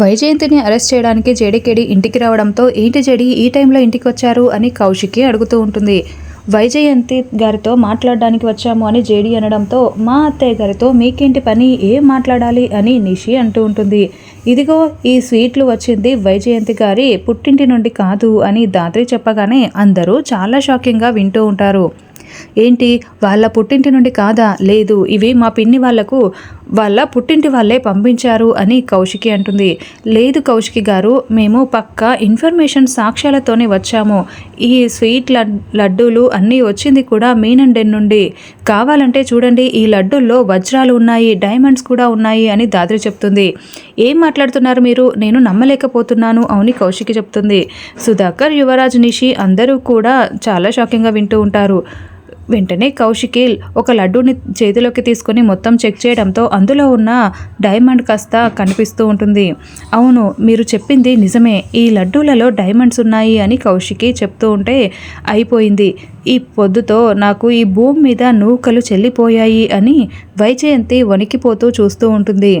వైజయంతిని arrest చేయడానికి జేడీకేడి ఇంటికి రావడంతో ఏంటి జేడి ఈ టైంలో ఇంటికి వచ్చారు అని కౌశికి అడుగుతూ ఉంటుంది. వైజయంతి గారితో మాట్లాడడానికి వచ్చాము అని జేడి అనడంతో మా అత్తయ్య గారితో మీకేంటి పని ఏం మాట్లాడాలి అని నిషి అంటూ ఉంటుంది. ఇదిగో ఈ స్వీట్లు వచ్చింది వైజయంతి గారి పుట్టింటి నుండి కాదు అని దాత్రి చెప్పగానే అందరూ చాలా షాకింగ్గా వింటూ ఉంటారు. ఏంటి వాళ్ళ పుట్టింటి నుండి కాదా? లేదు ఇవి మా పిన్ని వాళ్ళకు వాళ్ళ పుట్టింటి వాళ్ళే పంపించారు అని కౌశికి అంటుంది. లేదు కౌశికి గారు మేము పక్కా ఇన్ఫర్మేషన్ సాక్ష్యాలతోనే వచ్చాము. ఈ స్వీట్ లడ్డూలు అన్నీ వచ్చింది కూడా మీనండెన్ నుండి. కావాలంటే చూడండి ఈ లడ్డూల్లో వజ్రాలు ఉన్నాయి డైమండ్స్ కూడా ఉన్నాయి అని దాద్రి చెప్తుంది. ఏం మాట్లాడుతున్నారు మీరు? నేను నమ్మలేకపోతున్నాను అవుని కౌశికి చెప్తుంది. సుధాకర్ యువరాజ్ నిషి అందరూ కూడా చాలా షాకింగ్గా వింటూ ఉంటారు. వెంటనే కౌశికిల్ ఒక లడ్డూని చేతిలోకి తీసుకొని మొత్తం చెక్ చేయడంతో అందులో ఉన్న డైమండ్ కాస్త కనిపిస్తూ ఉంటుంది. అవును మీరు చెప్పింది నిజమే. ఈ లడ్డూలలో డైమండ్స్ ఉన్నాయి అని కౌశికి చెప్తూ ఉంటే అయిపోయింది. ఈ పొద్దుతో నాకు ఈ భూమి మీద నూకలు చెల్లిపోయాయి అని వైజయంతి వణికిపోతూ చూస్తూ ఉంటుంది.